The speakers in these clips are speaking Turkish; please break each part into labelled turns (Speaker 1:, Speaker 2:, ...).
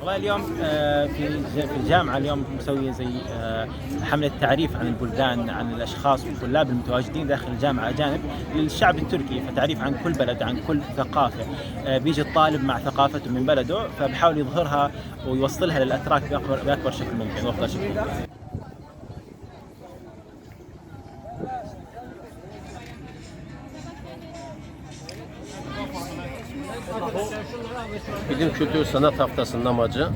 Speaker 1: والله اليوم آه، في الجامعة اليوم مسوية زي آه، حملة تعريف عن البلدان عن الأشخاص والطلاب المتواجدين داخل الجامعة أجانب للشعب التركي فتعريف عن كل بلد عن كل ثقافة. آه، بيجي الطالب مع ثقافته من بلده فبحاول يظهرها ويوصلها للأتراك بأكبر, بأكبر شكل ممكن وأفضل شكل ممكن.
Speaker 2: Bilim Kültür Sanat Haftası'nın amacı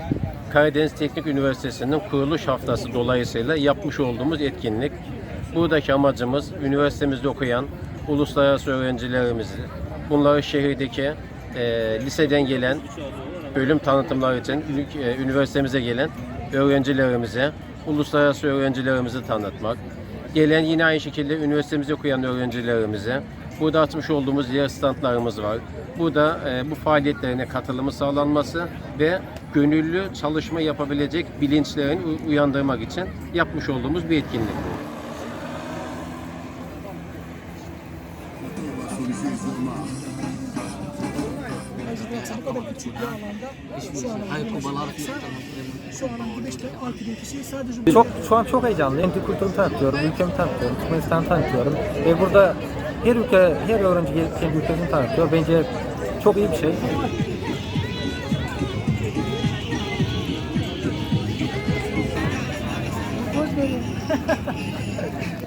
Speaker 2: Karadeniz Teknik Üniversitesi'nin kuruluş haftası dolayısıyla yapmış olduğumuz etkinlik. Buradaki amacımız üniversitemizde okuyan uluslararası öğrencilerimizi, bunları şehirdeki e, liseden gelen bölüm tanıtımları için e, üniversitemize gelen öğrencilerimize, uluslararası öğrencilerimizi tanıtmak. Gelen yine aynı şekilde üniversitemizde okuyan öğrencilerimize burada açmış olduğumuz yer standlarımız var. Burada e, bu faaliyetlerine katılımı sağlanması ve gönüllü çalışma yapabilecek bilinçlerini u- uyandırmak için yapmış olduğumuz bir etkinlik bu.
Speaker 3: Çok şu an çok heyecanlıyım. Kendi kültürümü tanıtıyorum, ülkemi tanıtıyorum, Türkmenistan'ı tanıtıyorum. Ve burada her ülke, her öğrenci gelip kendi ülkesini tanıtıyor. Bence çok iyi bir şey.